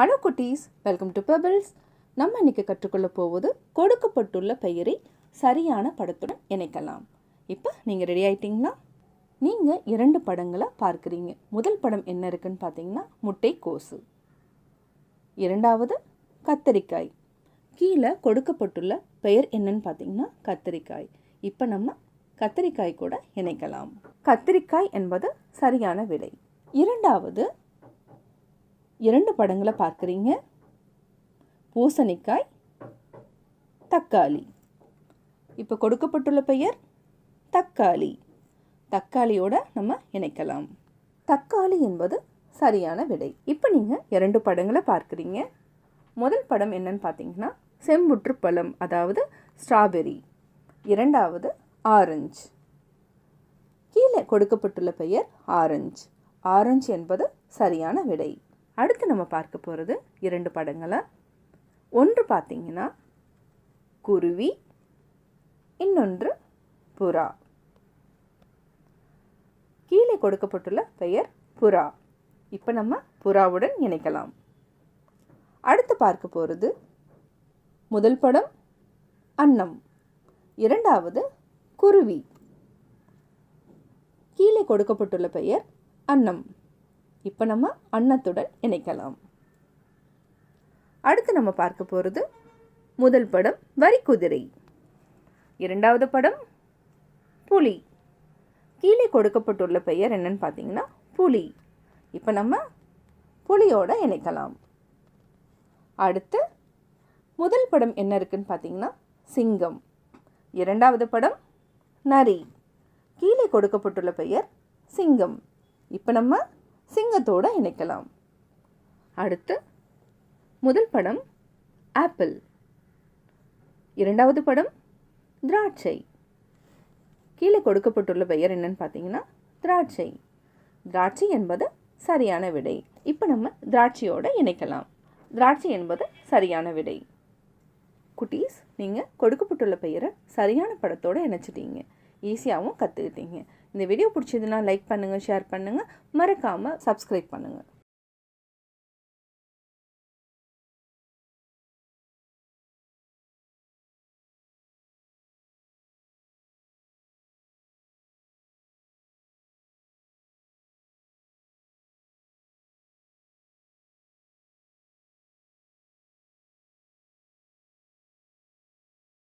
Hello குட்டீஸ். Welcome to pebbles நம்ம இன்றைக்கி கற்றுக்கொள்ள போவது கொடுக்கப்பட்டுள்ள பெயரை சரியான படத்துடன் இணைக்கலாம். இப்போ நீங்கள் ரெடி ஆயிட்டீங்களா? நீங்கள் இரண்டு படங்களை பார்க்குறீங்க. முதல் படம் என்ன இருக்குன்னு பார்த்தீங்கன்னா முட்டை கோசு. இரண்டாவது கத்தரிக்காய். கீழே கொடுக்கப்பட்டுள்ள பெயர் என்னன்னு பார்த்தீங்கன்னா கத்தரிக்காய். இப்போ நம்ம கத்தரிக்காய் கூட இணைக்கலாம். கத்தரிக்காய் என்பது சரியான விலை இரண்டாவது இரண்டு படங்களை பார்க்குறீங்க. பூசணிக்காய் தக்காளி. இப்போ கொடுக்கப்பட்டுள்ள பெயர் தக்காளி. தக்காளியோட நம்ம இணைக்கலாம். தக்காளி என்பது சரியான விடை. இப்போ நீங்கள் இரண்டு படங்களை பார்க்குறீங்க. முதல் படம் என்னன்னு பார்த்தீங்கன்னா செம்புற்று பழம் அதாவது ஸ்ட்ராபெரி. இரண்டாவது ஆரஞ்சு. கீழே கொடுக்கப்பட்டுள்ள பெயர் ஆரஞ்சு. ஆரஞ்சு என்பது சரியான விடை. அடுத்து நம்ம பார்க்க போகிறது இரண்டு படங்களை. ஒன்று பார்த்தீங்கன்னா குருவி இன்னொன்று புறா. கீழே கொடுக்கப்பட்டுள்ள பெயர் புறா. இப்போ நம்ம புறாவுடன் இணைக்கலாம். அடுத்து பார்க்க போகிறது முதல் படம் அன்னம். இரண்டாவது குருவி. கீழே கொடுக்கப்பட்டுள்ள பெயர் அன்னம். இப்போ நம்ம அன்னத்துடன் இணைக்கலாம். அடுத்து நம்ம பார்க்க போகிறது முதல் படம் வரிக்குதிரை இரண்டாவது படம் புலி. கீழே கொடுக்கப்பட்டுள்ள பெயர் என்னன்னு பார்த்தீங்கன்னா புலி. இப்போ நம்ம புலியோட இணைக்கலாம். அடுத்து முதல் படம் என்ன இருக்குன்னு பார்த்தீங்கன்னா சிங்கம். இரண்டாவது படம் நரி. கீழே கொடுக்கப்பட்டுள்ள பெயர் சிங்கம். இப்போ நம்ம சிங்கத்தோட இணைக்கலாம். அடுத்து முதல் படம் ஆப்பிள். இரண்டாவது படம் திராட்சை. கீழே கொடுக்கப்பட்டுள்ள பெயர் என்னன்னு பார்த்தீங்கன்னா திராட்சை. திராட்சை என்பது சரியான விடை. இப்போ நம்ம திராட்சையோடு இணைக்கலாம். திராட்சை என்பது சரியான விடை. குட்டீஸ் நீங்கள் கொடுக்கப்பட்டுள்ள பெயரை சரியான படத்தோடு இணைச்சிட்டீங்க. ஈஸியாகவும் கற்றுக்கிட்டீங்க இந்த வீடியோ பிடிச்சதுன்னா லைக் பண்ணுங்கள் ஷேர் பண்ணுங்கள் மறக்காமல் சப்ஸ்கிரைப் பண்ணுங்கள்